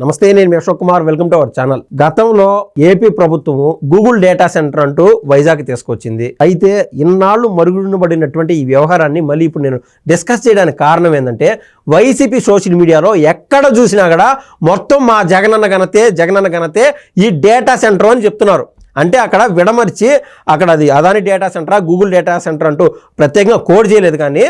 నమస్తే నేను మీ Ashok Kumar. Welcome to our channel. గతంలో ఏపీ ప్రభుత్వము గూగుల్ డేటా సెంటర్ అంటూ వైజాగ్ తీసుకొచ్చింది. అయితే ఇన్నాళ్ళు మరుగునబడినటువంటి ఈ వ్యవహారాన్ని మళ్ళీ ఇప్పుడు నేను డిస్కస్ చేయడానికి కారణం ఏంటంటే వైసీపీ సోషల్ మీడియాలో ఎక్కడ చూసినా కూడా మొత్తం మా జగనన్న గణతే జగనన్న గణతే ఈ డేటా సెంటర్ అని చెప్తున్నారు. అంటే అక్కడ విడమర్చి అక్కడ అది అదాని డేటా సెంటరా గూగుల్ డేటా సెంటర్ అంటూ ప్రత్యేకంగా కోడ్ చేయలేదు కానీ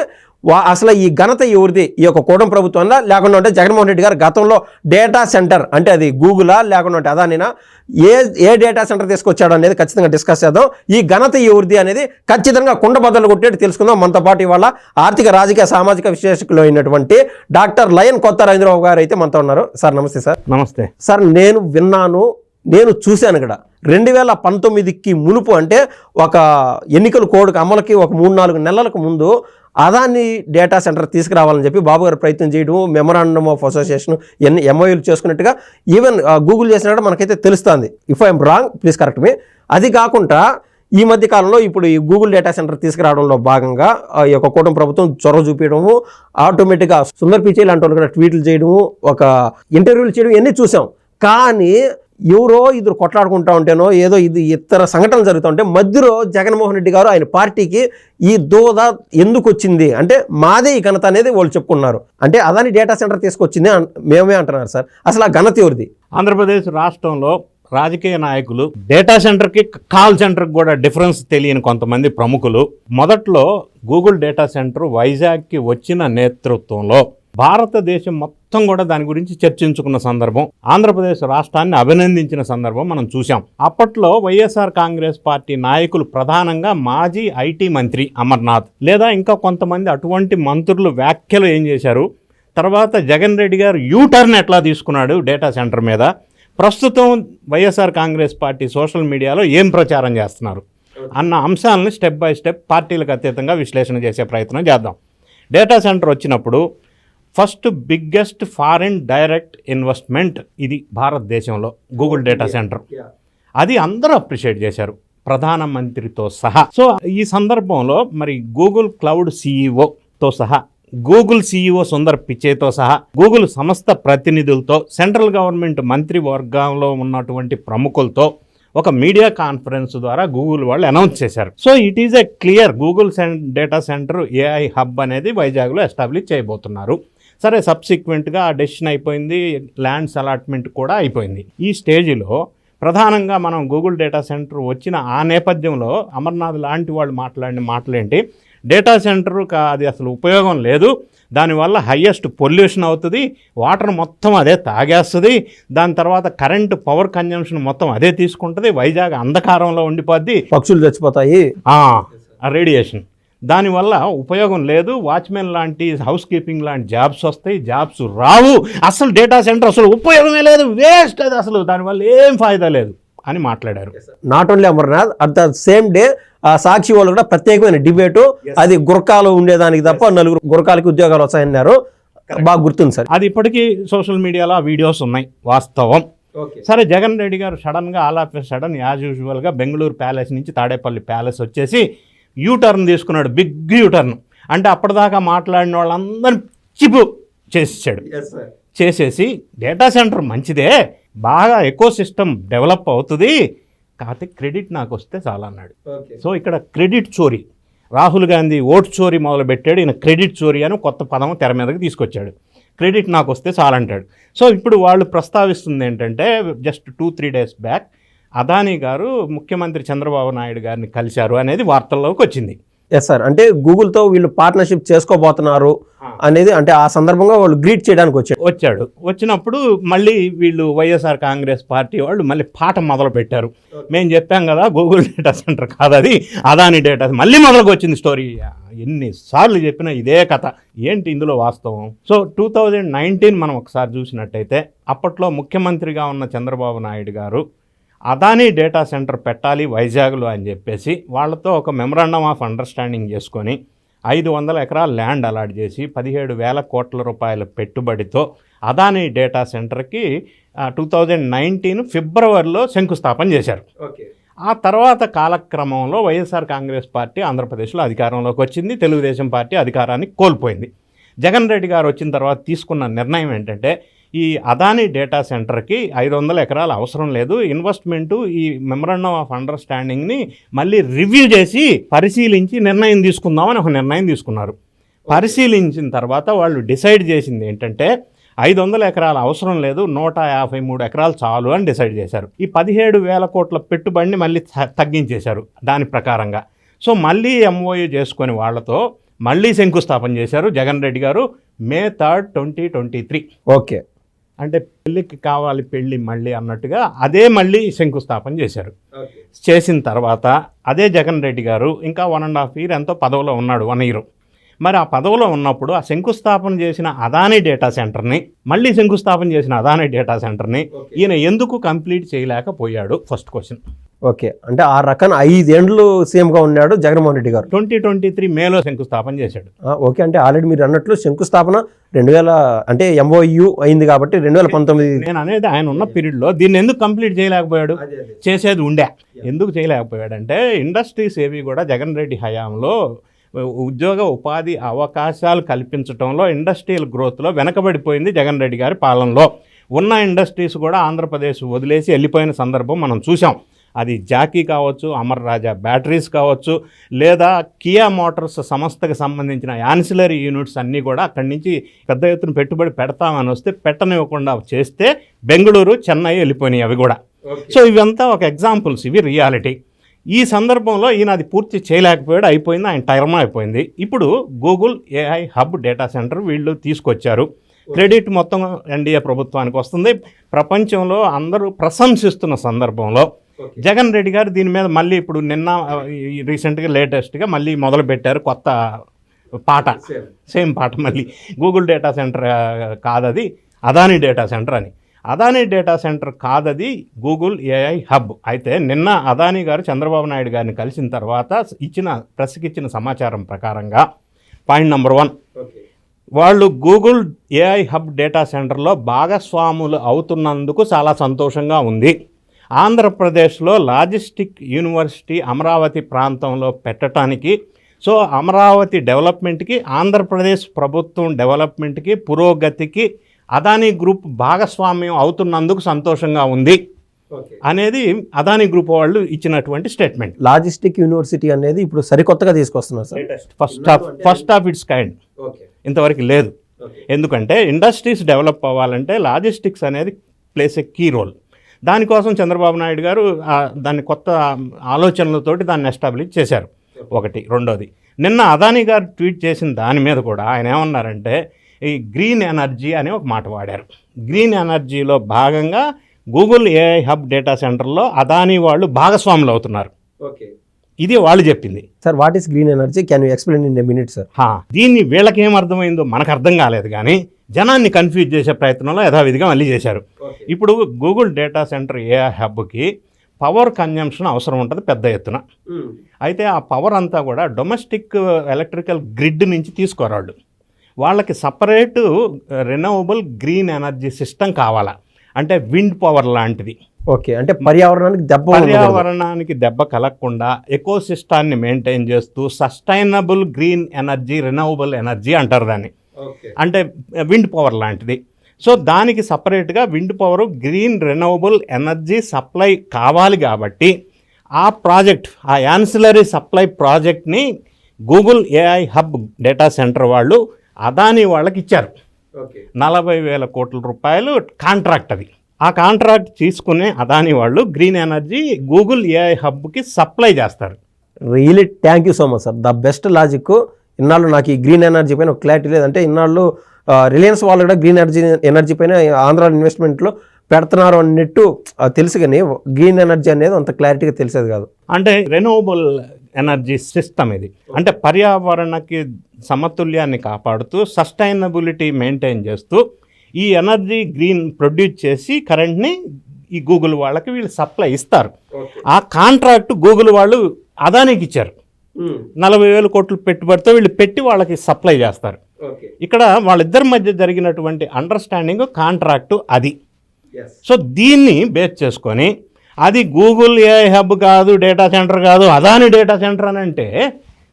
వా అసలు ఈ ఘనత ఎవరిది? ఈ యొక్క కూటమి ప్రభుత్వంలో లేకుండా ఉంటే జగన్మోహన్ రెడ్డి గారు గతంలో డేటా సెంటర్ అంటే అది గూగులా లేకుండా ఉంటే అదానినా? ఏ ఏ డేటా సెంటర్ తీసుకొచ్చాడు అనేది ఖచ్చితంగా డిస్కస్ చేద్దాం. ఈ ఘనత ఎవరిది అనేది ఖచ్చితంగా కుండ బద్దలు కొట్టేట్టు తెలుసుకుందాం. మనతో పాటు ఇవాళ ఆర్థిక రాజకీయ సామాజిక విశ్లేషకులు అయినటువంటి డాక్టర్ లయన్ కొత్త రవీంద్రబాబు గారు అయితే మనతో ఉన్నారు. సార్ నమస్తే సార్. నమస్తే. సార్ నేను విన్నాను నేను చూశాను ఇక్కడ. రెండు వేల పంతొమ్మిదికి మునుపు అంటే ఒక ఎన్నికల కోడ్కి అమలుకి ఒక మూడు నాలుగు నెలలకు ముందు అదాన్ని డేటా సెంటర్ తీసుకురావాలని చెప్పి బాబు గారు ప్రయత్నం చేయడం మెమరాండమ్ ఆఫ్ అసోసియేషన్ ఎన్ని ఎంఓయూలు చేసుకున్నట్టుగా ఈవెన్ గూగుల్ చేసినట్టు మనకైతే తెలుస్తుంది. If I'm wrong please correct me అది కాకుండా ఈ మధ్య కాలంలో ఇప్పుడు ఈ గూగుల్ డేటా సెంటర్ తీసుకురావడంలో భాగంగా ఈ యొక్క కూటమి ప్రభుత్వం చొరవ చూపించడము ఆటోమేటిక్గా సుందర్ పిచే లాంటి వాళ్ళు కూడా ట్వీట్లు చేయడము ఒక ఇంటర్వ్యూలు చేయడం ఇవన్నీ చూసాం. కానీ ఎవరో ఇద్దరు కొట్లాడుకుంటా ఉంటేనో ఏదో ఇది ఇతర సంఘటనలు జరుగుతుంటే మధ్యలో జగన్మోహన్ రెడ్డి గారు ఆయన పార్టీకి ఈ దోద ఎందుకు వచ్చింది? అంటే మాదే ఈ ఘనత అనేది వాళ్ళు చెప్పుకున్నారు. అంటే అదాని డేటా సెంటర్ తీసుకొచ్చింది మేమే అంటున్నారు సార్. అసలు ఆ ఘనత ఎవరిది? ఆంధ్రప్రదేశ్ రాష్ట్రంలో రాజకీయ నాయకులు డేటా సెంటర్కి కాల్ సెంటర్కి కూడా డిఫరెన్స్ తెలియని కొంతమంది ప్రముఖులు. మొదట్లో గూగుల్ డేటా సెంటర్ వైజాగ్కి వచ్చిన నేతృత్వంలో భారతదేశం మొత్తం కూడా దాని గురించి చర్చించుకున్న సందర్భం ఆంధ్రప్రదేశ్ రాష్ట్రాన్ని అభినందించిన సందర్భం మనం చూసాం అప్పట్లో వైఎస్ఆర్ కాంగ్రెస్ పార్టీ నాయకులు ప్రధానంగా మాజీ ఐటీ మంత్రి అమర్నాథ్ లేదా ఇంకా కొంతమంది అటువంటి మంత్రులు వ్యాఖ్యలు ఏం చేశారు? తర్వాత జగన్ రెడ్డి గారు యూటర్న్ ఎట్లా తీసుకున్నాడు డేటా సెంటర్ మీద? ప్రస్తుతం వైఎస్ఆర్ కాంగ్రెస్ పార్టీ సోషల్ మీడియాలో ఏం ప్రచారం చేస్తున్నారు? అన్న అంశాలను స్టెప్ బై స్టెప్ పార్టీలకు అతీతంగా విశ్లేషణ చేసే ప్రయత్నం చేద్దాం. డేటా సెంటర్ వచ్చినప్పుడు first biggest foreign direct investment ఇది భారతదేశంలో గూగుల్ డేటా సెంటర్. అది అందరూ అప్రిషియేట్ చేశారు ప్రధానమంత్రితో సహా. సో ఈ సందర్భంలో మరి గూగుల్ క్లౌడ్ సీఈఓతో సహా గూగుల్ సీఈఓ సుందర్ పిచేతో సహా గూగుల్ సంస్థ ప్రతినిధులతో సెంట్రల్ గవర్నమెంట్ మంత్రి వర్గంలో ఉన్నటువంటి ప్రముఖులతో ఒక మీడియా కాన్ఫరెన్స్ ద్వారా గూగుల్ వాళ్ళు అనౌన్స్ చేశారు. So it is a clear Google సెన్ data centre AI hub అనేది వైజాగ్లో ఎస్టాబ్లిష్ చేయబోతున్నారు. సరే సబ్సిక్వెంట్గా ఆ డెసిషన్ అయిపోయింది ల్యాండ్స్ అలాట్మెంట్ కూడా అయిపోయింది. ఈ స్టేజ్లో ప్రధానంగా మనం గూగుల్ డేటా సెంటర్ వచ్చిన ఆ నేపథ్యంలో అమర్నాథ్ లాంటి వాళ్ళు మాట్లాడిన మాటలేంటి? డేటా సెంటర్ అది అసలు ఉపయోగం లేదు. దానివల్ల హయ్యెస్ట్ పొల్యూషన్ అవుతుంది వాటర్ మొత్తం అదే తాగేస్తుంది దాని తర్వాత కరెంటు పవర్ కన్జంప్షన్ మొత్తం అదే తీసుకుంటుంది వైజాగ్ అంధకారంలో ఉండిపోద్ది. పక్షులు చచ్చిపోతాయి. ఆ రేడియేషన్. దానివల్ల ఉపయోగం లేదు. వాచ్మెన్ లాంటి హౌస్ కీపింగ్ లాంటి జాబ్స్ వస్తాయి. జాబ్స్ రావు. అసలు డేటా సెంటర్ అసలు ఉపయోగమే లేదు. వేస్ట్ అది అసలు. దానివల్ల ఏం ఫాయిదా లేదు అని మాట్లాడారు. Not only Amarnath at the same day ఆ సాక్షి వాళ్ళు కూడా ప్రత్యేకమైన డిబేటు అది గురకాలు ఉండేదానికి తప్ప నలుగురు గురకాలకి ఉద్యోగాలు వస్తాయన్నారు. బాగా గుర్తుంది సార్ అది ఇప్పటికీ సోషల్ మీడియాలో ఆ వీడియోస్ ఉన్నాయి వాస్తవం. సరే జగన్ రెడ్డి గారు సడన్గా ఆల్ ఆఫ్ సడన్ యాజ్ యూజువల్గా బెంగళూరు ప్యాలెస్ నుంచి తాడేపల్లి ప్యాలెస్ వచ్చేసి యూ టర్న్ తీసుకున్నాడు. బిగ్ యూ టర్న్ అంటే అప్పటిదాకా మాట్లాడిన వాళ్ళందరినీ చిపు చేసేసాడు. చేసేసి డేటా సెంటర్ మంచిదే. బాగా ఎకో సిస్టమ్ డెవలప్ అవుతుంది. కాకపోతే క్రెడిట్ నాకు వస్తే చాలా అన్నాడు సో ఇక్కడ క్రెడిట్ చోరీ. రాహుల్ గాంధీ ఓట్ చోరీ మొదలు పెట్టాడు ఈయన క్రెడిట్ చోరీ అని కొత్త పదం తెర మీదకి తీసుకొచ్చాడు. క్రెడిట్ నాకు వస్తే చాలంటాడు. సో ఇప్పుడు వాళ్ళు ప్రస్తావిస్తుంది ఏంటంటే just two three days back Adani గారు ముఖ్యమంత్రి చంద్రబాబు నాయుడు గారిని కలిశారు అనేది వార్తల్లోకి వచ్చింది. ఎస్ సార్ అంటే గూగుల్తో వీళ్ళు పార్ట్నర్షిప్ చేసుకోబోతున్నారు అనేది అంటే ఆ సందర్భంగా వాళ్ళు గ్రీట్ చేయడానికి వచ్చారు. వచ్చాడు. వచ్చినప్పుడు మళ్ళీ వీళ్ళు వైఎస్ఆర్ కాంగ్రెస్ పార్టీ వాళ్ళు మళ్ళీ పాట మొదలు పెట్టారు మేము చెప్పాం కదా గూగుల్ డేటా సెంటర్ కాదు అది అదాని డేటా మళ్ళీ మొదలుకు వచ్చింది స్టోరీ ఎన్నిసార్లు చెప్పినా ఇదే కథ. ఏంటి ఇందులో వాస్తవం? సో టూ థౌజండ్ నైన్టీన్ మనం ఒకసారి చూసినట్టయితే అప్పట్లో ముఖ్యమంత్రిగా ఉన్న చంద్రబాబు నాయుడు గారు అదానీ డేటా సెంటర్ పెట్టాలి వైజాగ్లో అని చెప్పేసి వాళ్ళతో ఒక మెమరాండమ్ ఆఫ్ అండర్స్టాండింగ్ చేసుకొని ఐదు వందల ఎకరాల ల్యాండ్ అలాట్ చేసి పదిహేడు వేల కోట్ల రూపాయల పెట్టుబడితో అదానీ డేటా సెంటర్కి టూ థౌజండ్ నైన్టీన్ ఫిబ్రవరిలో శంకుస్థాపన చేశారు. ఆ తర్వాత కాలక్రమంలో వైఎస్ఆర్ కాంగ్రెస్ పార్టీ ఆంధ్రప్రదేశ్లో అధికారంలోకి వచ్చింది తెలుగుదేశం పార్టీ అధికారాన్ని కోల్పోయింది. జగన్ రెడ్డి గారు వచ్చిన తర్వాత తీసుకున్న నిర్ణయం ఏంటంటే ఈ అదాని డేటా సెంటర్కి ఐదు వందల ఎకరాలు అవసరం లేదు. ఇన్వెస్ట్మెంటు ఈ మెమరాండం ఆఫ్ అండర్స్టాండింగ్ని మళ్ళీ రివ్యూ చేసి పరిశీలించి నిర్ణయం తీసుకుందామని ఒక నిర్ణయం తీసుకున్నారు. పరిశీలించిన తర్వాత వాళ్ళు డిసైడ్ చేసింది ఏంటంటే ఐదు వందల ఎకరాలు అవసరం లేదు నూట యాభై మూడు ఎకరాలు చాలు అని డిసైడ్ చేశారు. ఈ పదిహేడు వేల కోట్ల పెట్టుబడిని మళ్ళీ త- తగ్గించేశారు దాని ప్రకారంగా. సో మళ్ళీ ఎంఓయూ చేసుకొని వాళ్ళతో మళ్ళీ శంకుస్థాపన చేశారు జగన్ రెడ్డి గారు May third twenty twenty three. Okay. అంటే పెళ్ళికి కావాలి పెళ్ళి మళ్ళీ అన్నట్టుగా అదే మళ్ళీ శంకుస్థాపన చేశారు. చేసిన తర్వాత అదే జగన్ రెడ్డి గారు ఇంకా వన్ అండ్ హాఫ్ ఇయర్ ఎంతో పదవిలో ఉన్నాడు వన్ ఇయర్ మరి ఆ పదవిలో ఉన్నప్పుడు ఆ శంకుస్థాపన చేసిన అదాని డేటా సెంటర్ని మళ్ళీ శంకుస్థాపన చేసిన అదాని డేటా సెంటర్ని ఈయన ఎందుకు కంప్లీట్ చేయలేకపోయాడు? First question okay. అంటే ఆ రకం ఐదేండ్లు సీఎంగా ఉన్నాడు జగన్మోహన్ రెడ్డి గారు. ట్వంటీ ట్వంటీ త్రీ మేలో శంకుస్థాపన చేశాడు. ఓకే. అంటే ఆల్రెడీ మీరు అన్నట్లు శంకుస్థాపన రెండు వేల అంటే ఎంఓయు అయింది కాబట్టి రెండు వేల పంతొమ్మిది నేను అనేది ఆయన ఉన్న పీరియడ్లో దీన్ని ఎందుకు కంప్లీట్ చేయలేకపోయాడు? చేసేది ఉండే. ఎందుకు చేయలేకపోయాడంటే ఇండస్ట్రీస్ ఏవి కూడా జగన్ రెడ్డి హయాంలో ఉద్యోగ ఉపాధి అవకాశాలు కల్పించడంలో ఇండస్ట్రియల్ గ్రోత్లో వెనకబడిపోయింది జగన్ రెడ్డి గారి పాలనలో. ఉన్న ఇండస్ట్రీస్ కూడా ఆంధ్రప్రదేశ్ వదిలేసి వెళ్ళిపోయిన సందర్భం మనం చూసాం అది జాకీ కావచ్చు అమర్ రాజా బ్యాటరీస్ కావచ్చు లేదా కియా మోటార్స్ సంస్థకు సంబంధించిన యాన్సిలరీ యూనిట్స్ అన్నీ కూడా అక్కడి నుంచి పెద్ద ఎత్తున పెట్టుబడి పెడతామని వస్తే పెట్టనివ్వకుండా చేస్తే బెంగళూరు చెన్నై వెళ్ళిపోయినాయి అవి కూడా. సో ఇవంతా ఒక ఎగ్జాంపుల్స్ ఇవి రియాలిటీ. ఈ సందర్భంలో ఈయన అది పూర్తి చేయలేకపోయాడు అయిపోయింది ఆయన టైర్మ్ అయిపోయింది. ఇప్పుడు Google AI hub data centre వీళ్ళు తీసుకొచ్చారు. క్రెడిట్ మొత్తం ఎన్డీఏ ప్రభుత్వానికి వస్తుంది. ప్రపంచంలో అందరూ ప్రశంసిస్తున్న సందర్భంలో జగన్ రెడ్డి గారు దీని మీద మళ్ళీ ఇప్పుడు నిన్న రీసెంట్గా లేటెస్ట్గా మళ్ళీ మొదలు పెట్టారు కొత్త పాట. సేమ్ పాట మళ్ళీ. గూగుల్ డేటా సెంటర్ కాదది అదాని డేటా సెంటర్ అని. అదాని డేటా సెంటర్ కాదది గూగుల్ ఏఐ హబ్ అయితే నిన్న అదాని గారు చంద్రబాబు నాయుడు గారిని కలిసిన తర్వాత ఇచ్చిన ప్రెస్కి ఇచ్చిన సమాచారం ప్రకారంగా పాయింట్ నెంబర్ వన్. వాళ్ళు గూగుల్ ఏఐ హబ్ డేటా సెంటర్లో భాగస్వాములు అవుతున్నందుకు చాలా సంతోషంగా ఉంది. ఆంధ్రప్రదేశ్లో లాజిస్టిక్ యూనివర్సిటీ అమరావతి ప్రాంతంలో పెట్టడానికి సో అమరావతి డెవలప్మెంట్కి ఆంధ్రప్రదేశ్ ప్రభుత్వం డెవలప్మెంట్కి పురోగతికి అదానీ గ్రూప్ భాగస్వామ్యం అవుతున్నందుకు సంతోషంగా ఉంది అనేది అదానీ గ్రూప్ వాళ్ళు ఇచ్చినటువంటి స్టేట్మెంట్. లాజిస్టిక్ యూనివర్సిటీ అనేది ఇప్పుడు సరికొత్తగా తీసుకొస్తున్నారు sir. First of first of its kind. ఇంతవరకు లేదు. ఎందుకంటే ఇండస్ట్రీస్ డెవలప్ అవ్వాలంటే లాజిస్టిక్స్ అనేది ప్లేస్ ఎ కీ రోల్. దానికోసం చంద్రబాబు నాయుడు గారు దాన్ని కొత్త ఆలోచనలతోటి దాన్ని ఎస్టాబ్లిష్ చేశారు. ఒకటి. రెండోది. నిన్న అదానీ గారు ట్వీట్ చేసిన దాని మీద కూడా ఆయన ఏమన్నారంటే ఈ గ్రీన్ ఎనర్జీ అనే ఒక మాట వాడారు. గ్రీన్ ఎనర్జీలో భాగంగా గూగుల్ ఏఐ హబ్ డేటా సెంటర్లో అదానీ వాళ్ళు భాగస్వాములు అవుతున్నారు. ఇది వాళ్ళు చెప్పింది. Sir what is green energy can you explain in minute sir హా, దీన్ని వీళ్ళకి ఏం అర్థమైందో మనకు అర్థం కాలేదు కానీ జనాన్ని కన్ఫ్యూజ్ చేసే ప్రయత్నంలో యథావిధిగా మళ్ళీ చేశారు. ఇప్పుడు గూగుల్ డేటా సెంటర్ ఏఐ హబ్కి పవర్ కన్జంప్షన్ అవసరం ఉంటుంది పెద్ద ఎత్తున. అయితే ఆ పవర్ అంతా కూడా డొమెస్టిక్ ఎలక్ట్రికల్ గ్రిడ్ నుంచి తీసుకోరాళ్ళు వాళ్ళకి separate renewable green energy system కావాలా? అంటే విండ్ పవర్ లాంటిది. ఓకే అంటే పర్యావరణానికి దెబ్బ. పర్యావరణానికి దెబ్బ కలగకుండా ఎకో సిస్టాన్ని మెయింటైన్ చేస్తూ sustainable green energy renewable energy అంటారు దాన్ని. అంటే విండ్ పవర్ లాంటిది. సో దానికి సపరేట్గా wind power green renewable energy supply కావాలి కాబట్టి ఆ ప్రాజెక్ట్ ఆ యాన్సిలరీ సప్లై ప్రాజెక్ట్ని Google AI hub data centre వాళ్ళు అదాని వాళ్ళకి ఇచ్చారు. నలభై వేల కోట్ల రూపాయలు కాంట్రాక్ట్ అది. ఆ కాంట్రాక్ట్ తీసుకునే అదాని వాళ్ళు గ్రీన్ ఎనర్జీ గూగుల్ ఏఐ హబ్కి సప్లై చేస్తారు. Really thank you so much sir the best logic ఇన్నాళ్ళు నాకు ఈ గ్రీన్ ఎనర్జీ పైన క్లారిటీ లేదంటే ఇన్నాళ్ళు రిలయన్స్ వాళ్ళు కూడా గ్రీన్ ఎనర్జీ ఎనర్జీ పైన ఆంధ్ర ఇన్వెస్ట్మెంట్లో పెడుతున్నారు అన్నట్టు తెలుసు కానీ గ్రీన్ ఎనర్జీ అనేది అంత క్లారిటీగా తెలిసేది కాదు. అంటే రెనోవబుల్ ఎనర్జీ సిస్టమ్ ఇది. అంటే పర్యావరణకి సమతుల్యాన్ని కాపాడుతూ సస్టైనబిలిటీ మెయింటైన్ చేస్తూ ఈ ఎనర్జీ గ్రీన్ ప్రొడ్యూస్ చేసి కరెంట్ని ఈ గూగుల్ వాళ్ళకి వీళ్ళు సప్లై ఇస్తారు. ఆ కాంట్రాక్ట్ గూగుల్ వాళ్ళు అదానికి ఇచ్చారు. నలభై వేల కోట్లు పెట్టుబడితో వీళ్ళు పెట్టి వాళ్ళకి సప్లై చేస్తారు. ఇక్కడ వాళ్ళిద్దరి మధ్య జరిగినటువంటి అండర్స్టాండింగ్ కాంట్రాక్టు అది. సో దీన్ని బేస్ చేసుకొని అది గూగుల్ ఏఐ హబ్ కాదు డేటా సెంటర్ కాదు అదాని డేటా సెంటర్ అని అంటే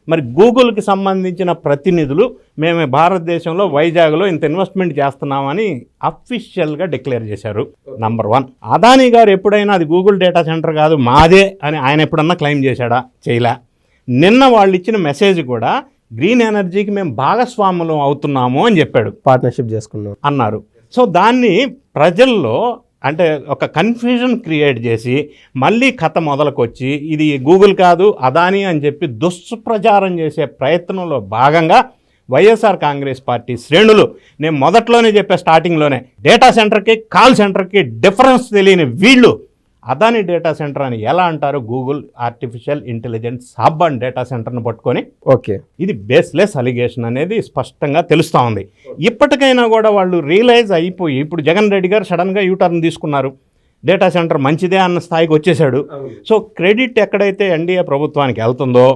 మరి గూగుల్కి సంబంధించిన ప్రతినిధులు మేము భారతదేశంలో వైజాగ్లో ఇంత ఇన్వెస్ట్మెంట్ చేస్తున్నామని అఫీషియల్గా డిక్లేర్ చేశారు. Number one. అదానీ గారు ఎప్పుడైనా అది గూగుల్ డేటా సెంటర్ కాదు మాదే అని ఆయన ఎప్పుడన్నా క్లెయిమ్ చేశాడా? చేయలే. నిన్న వాళ్ళు ఇచ్చిన మెసేజ్ కూడా గ్రీన్ ఎనర్జీకి మేము భాగస్వాములం అవుతున్నాము అని చెప్పాడు. పార్ట్నర్షిప్ చేసుకున్నాం. అన్నారు. సో దాన్ని ప్రజల్లో అంటే ఒక కన్ఫ్యూజన్ క్రియేట్ చేసి మళ్ళీ కథ మొదలుకొచ్చి ఇది గూగుల్ కాదు అదాని అని చెప్పి దుష్ప్రచారం చేసే ప్రయత్నంలో భాగంగా వైఎస్ఆర్ కాంగ్రెస్ పార్టీ శ్రేణులు నేను మొదట్లోనే చెప్పే స్టార్టింగ్లోనే డేటా సెంటర్కి కాల్ సెంటర్కి డిఫరెన్స్ తెలియని వీళ్ళు అదాని డేటా సెంటర్ అని ఎలా అంటారు? Google artificial intelligence hub and data సెంటర్ను పట్టుకొని ఓకే. ఇది బేస్లెస్ అలిగేషన్ అనేది స్పష్టంగా తెలుస్తూ ఉంది. ఇప్పటికైనా కూడా వాళ్ళు రియలైజ్ అయిపోయి ఇప్పుడు జగన్ రెడ్డి గారు సడన్గా యూటర్న్ తీసుకున్నారు. డేటా సెంటర్ మంచిదే అన్న స్థాయికి వచ్చేసాడు సో క్రెడిట్ ఎక్కడైతే ఎన్డీఏ ప్రభుత్వానికి వెళ్తుందో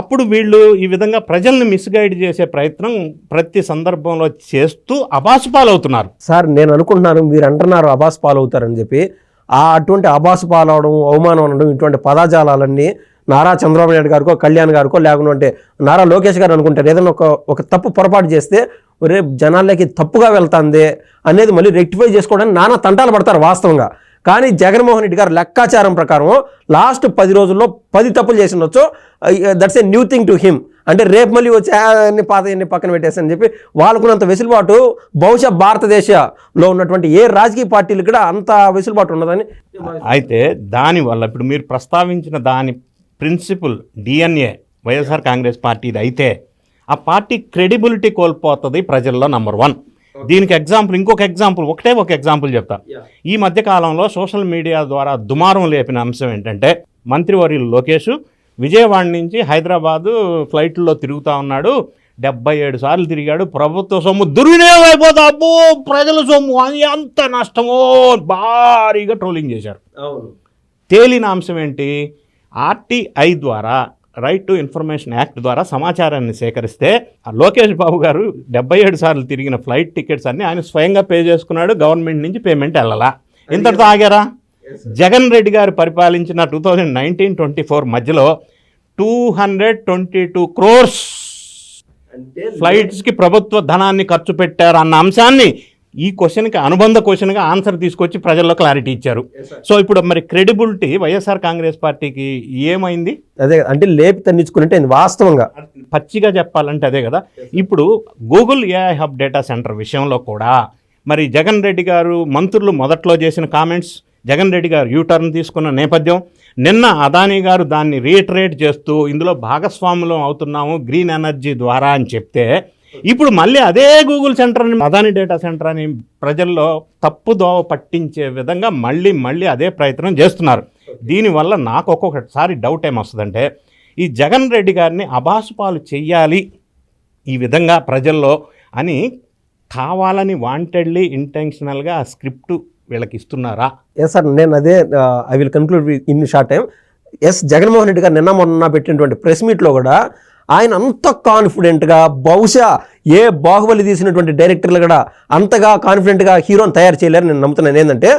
అప్పుడు వీళ్ళు ఈ విధంగా ప్రజల్ని మిస్గైడ్ చేసే ప్రయత్నం ప్రతి సందర్భంలో చేస్తూ అబాసుపాలవుతున్నారు. సార్ నేను అనుకుంటున్నాను మీరు అంటున్నారు అబాస్ పాలవుతారని చెప్పి. ఆ అటువంటి అబాస్ పాలవడం అవమానం అనడం ఇటువంటి పదాజాలన్నీ నారా చంద్రబాబు నాయుడు గారికో కళ్యాణ్ గారికో లేకుంటే నారా లోకేష్ గారు అనుకుంటారు. ఏదైనా ఒక ఒక తప్పు పొరపాటు చేస్తే రేపు జనాలకి తప్పుగా వెళ్తుంది అనేది మళ్ళీ రెక్టిఫై చేసుకోవడానికి నానా తంటాలు పడతారు వాస్తవంగా. కానీ జగన్మోహన్ రెడ్డి గారు లెక్కాచారం ప్రకారం లాస్ట్ పది రోజుల్లో పది తప్పులు చేసి that's a new thing to him. అంటే రేపు మళ్ళీ వచ్చి "ఆ, అన్ని పాత అన్ని పక్కన పెట్టేసి అని చెప్పి వాళ్ళకున్నంత వెసులుబాటు బహుశా భారతదేశంలో ఉన్నటువంటి ఏ రాజకీయ పార్టీలు కూడా అంత వెసులుబాటు ఉన్నదని అయితే దానివల్ల ఇప్పుడు మీరు ప్రస్తావించిన దాని ప్రిన్సిపల్ డిఎన్ఏ వైఎస్ఆర్ కాంగ్రెస్ పార్టీది అయితే ఆ పార్టీ క్రెడిబిలిటీ కోల్పోతుంది ప్రజల్లో నంబర్ వన్. దీనికి ఎగ్జాంపుల్ ఇంకొక ఎగ్జాంపుల్ ఒకటే ఒక ఎగ్జాంపుల్ చెప్తా. ఈ మధ్య కాలంలో సోషల్ మీడియా ద్వారా దుమారం లేపిన అంశం ఏంటంటే మంత్రివర్యులు లోకేష్ విజయవాడ నుంచి హైదరాబాదు ఫ్లైట్లో తిరుగుతూ ఉన్నాడు. డెబ్బై ఏడు సార్లు తిరిగాడు. ప్రభుత్వ సొమ్ము దుర్వినియోగం అయిపోతా. అబ్బో ప్రజల సొమ్ము. అది అంత నష్టమో. భారీగా ట్రోలింగ్ చేశారు. తేలిన అంశం ఏంటి? ఆర్టీఐ ద్వారా రైట్ టు ఇన్ఫర్మేషన్ యాక్ట్ ద్వారా సమాచారాన్ని సేకరిస్తే ఆ లోకేష్ బాబు గారు డెబ్బై ఏడు సార్లు తిరిగిన ఫ్లైట్ టికెట్స్ అన్ని ఆయన స్వయంగా పే చేసుకున్నాడు. గవర్నమెంట్ నుంచి పేమెంట్ వెళ్ళలా. ఇంతటితో ఆగారా? జగన్ రెడ్డి గారు పరిపాలించిన two thousand nineteen twenty four మధ్యలో two hundred twenty two crores ఫ్లైట్స్కి ప్రభుత్వ ధనాన్ని ఖర్చు పెట్టారు అన్న అంశాన్ని ఈ క్వశ్చన్కి అనుబంధ క్వశ్చన్గా ఆన్సర్ తీసుకొచ్చి ప్రజల్లో క్లారిటీ ఇచ్చారు. సో ఇప్పుడు మరి క్రెడిబిలిటీ వైఎస్ఆర్ కాంగ్రెస్ పార్టీకి ఏమైంది? అదే అంటే లేపి తన్నించుకున్నట్టే ఇది వాస్తవంగా. పచ్చిగా చెప్పాలంటే అదే కదా. ఇప్పుడు Google AI hub data centre విషయంలో కూడా మరి జగన్ రెడ్డి గారు మంత్రులు మొదట్లో చేసిన కామెంట్స్ జగన్ రెడ్డి గారు యూటర్న్ తీసుకున్న నేపథ్యం. నిన్న అదానీ గారు దాన్ని రీటరేట్ చేస్తూ ఇందులో భాగస్వాములం అవుతున్నాము గ్రీన్ ఎనర్జీ ద్వారా అని చెప్తే ఇప్పుడు మళ్ళీ అదే గూగుల్ సెంటర్ అని అదాని డేటా సెంటర్ అని ప్రజల్లో తప్పుదోవ పట్టించే విధంగా మళ్ళీ మళ్ళీ అదే ప్రయత్నం చేస్తున్నారు. దీనివల్ల నాకు ఒక్కొక్కసారి డౌట్ ఏమొస్తుందంటే ఈ జగన్ రెడ్డి గారిని అబాసుపాలు చెయ్యాలి ఈ విధంగా ప్రజల్లో అని కావాలని వాంటెడ్లీ ఇంటెన్షనల్గా ఆ స్క్రిప్ట్ వీళ్ళకి ఇస్తున్నారా ఎస్ సార్ నేను అదే I will conclude in short time yes Jaganmohan Reddy గారు నిన్న మొన్న పెట్టినటువంటి ప్రెస్ మీట్లో కూడా ఆయన అంత కాన్ఫిడెంట్గా బహుశా ఏ బాహుబలి తీసినటువంటి డైరెక్టర్లు కూడా అంతగా కాన్ఫిడెంట్గా హీరోని తయారు చేయలేరు నేను నమ్ముతున్నాను. ఏంటంటే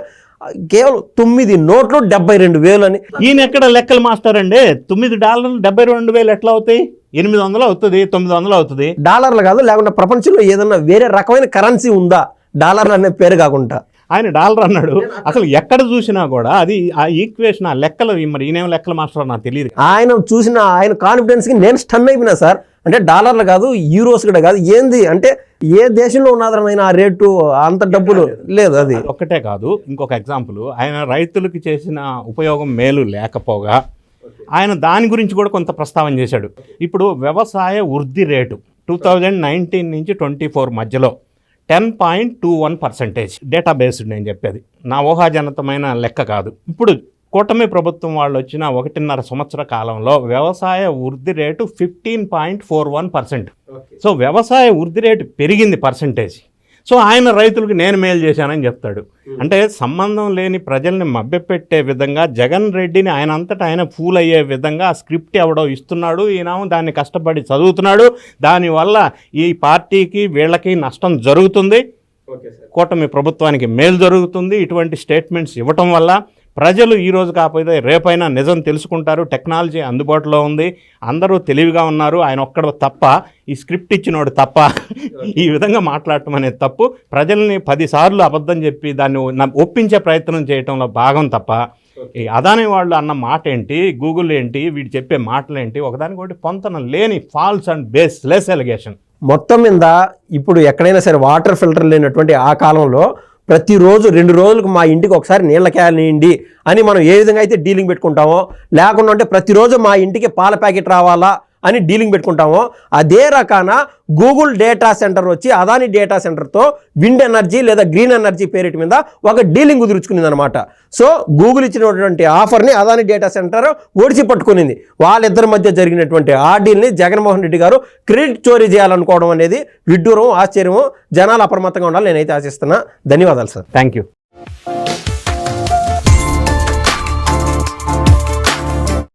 కేవలం తొమ్మిది నోట్లు డెబ్బై రెండు వేలు అని. ఈయన ఎక్కడ లెక్కలు మాస్టర్ అండి? తొమ్మిది డాలర్లు డెబ్బై రెండు వేలు ఎట్లా అవుతాయి? ఎనిమిది వందలు అవుతుంది తొమ్మిది వందలు అవుతుంది. డాలర్లు కాదు లేకుంటే ప్రపంచంలో ఏదన్నా వేరే రకమైన కరెన్సీ ఉందా? డాలర్లు అనే పేరు కాకుండా. ఆయన డాలర్ అన్నాడు. అసలు ఎక్కడ చూసినా కూడా అది ఆ ఈక్వేషన్ ఆ లెక్కలు మరి ఈయనేం లెక్కల మాస్టర్ నాకు తెలియదు. ఆయన చూసిన ఆయన కాన్ఫిడెన్స్కి నేను స్టన్ అయిపోయినా సార్. అంటే డాలర్లు కాదు యూరోస్ కూడా కాదు. ఏంది? అంటే ఏ దేశంలో ఉన్నదరమైన ఆ రేటు అంత డబ్బులు లేదు అది. ఒక్కటే కాదు. ఇంకొక ఎగ్జాంపుల్ ఆయన రైతులకు చేసిన ఉపయోగం మేలు లేకపోగా ఆయన దాని గురించి కూడా కొంత ప్రస్తావన చేశాడు. ఇప్పుడు వ్యవసాయ వృద్ధి రేటు టూ థౌజండ్ నైన్టీన్ నుంచి ట్వంటీ ఫోర్ మధ్యలో ten point two one percentage. Data based నేను చెప్పేది. నా ఊహాజనితమైన లెక్క కాదు. ఇప్పుడు కూటమి ప్రభుత్వం వాళ్ళు వచ్చిన ఒకటిన్నర సంవత్సర కాలంలో వ్యవసాయ వృద్ధి rate fifteen point four one percent. So వ్యవసాయ వృద్ధి రేటు పెరిగింది పర్సంటేజ్. సో ఆయన రైతులకు నేను మేలు చేశానని చెప్తాడు. అంటే సంబంధం లేని ప్రజల్ని మభ్యపెట్టే విధంగా జగన్ రెడ్డిని ఆయన అంతటా ఆయన ఫూల్ అయ్యే విధంగా ఆ స్క్రిప్ట్ ఎవడో ఇస్తున్నాడు ఈయన దాన్ని కష్టపడి చదువుతున్నాడు దానివల్ల ఈ పార్టీకి వీళ్ళకి నష్టం జరుగుతుంది. కూటమి ప్రభుత్వానికి మేలు జరుగుతుంది. ఇటువంటి స్టేట్మెంట్స్ ఇవ్వటం వల్ల ప్రజలు ఈ రోజు కాకపోతే రేపైనా నిజం తెలుసుకుంటారు టెక్నాలజీ అందుబాటులో ఉంది అందరూ తెలివిగా ఉన్నారు ఆయన ఒక్కడ తప్ప ఈ స్క్రిప్ట్ ఇచ్చినోడు తప్ప ఈ విధంగా మాట్లాడటం అనేది తప్పు. ప్రజల్ని పదిసార్లు అబద్ధం చెప్పి దాన్ని ఒప్పించే ప్రయత్నం చేయటంలో భాగం తప్ప ఈ అదాని వాళ్ళు అన్న మాట ఏంటి గూగుల్ ఏంటి వీడు చెప్పే మాటలు ఏంటి ఒకదానికొకటి పొంతన లేని false and baseless allegation మొత్తం మీద ఇప్పుడు ఎక్కడైనా సరే వాటర్ ఫిల్టర్ లేనటువంటి ఆ కాలంలో ప్రతిరోజు రెండు రోజులకు మా ఇంటికి ఒకసారి నీళ్ళ క్యాలనియండి అని మనం ఏ విధంగా అయితే డీలింగ్ పెట్టుకుంటామో లేకుండా అంటే ప్రతిరోజు మా ఇంటికి పాల ప్యాకెట్ రావాలా? అని డీలింగ్ పెట్టుకుంటామో. అదే రకాన గూగుల్ డేటా సెంటర్ వచ్చి అదాని డేటా సెంటర్తో విండ్ ఎనర్జీ లేదా గ్రీన్ ఎనర్జీ పేరిట మీద ఒక డీలింగ్ కుదుర్చుకునింది అనమాట సో గూగుల్ ఇచ్చినటువంటి ఆఫర్ని అదాని డేటా సెంటర్ ఓడిచి పట్టుకునింది. వాళ్ళిద్దరి మధ్య జరిగినటువంటి ఆ డీల్ని జగన్మోహన్ రెడ్డి గారు క్రెడిట్ చోరీ చేయాలనుకోవడం అనేది విడ్డూరం ఆశ్చర్యము జనాలు అప్రమత్తంగా ఉండాలి నేనైతే ఆశిస్తున్నా. ధన్యవాదాలు సార్ థ్యాంక్ యూ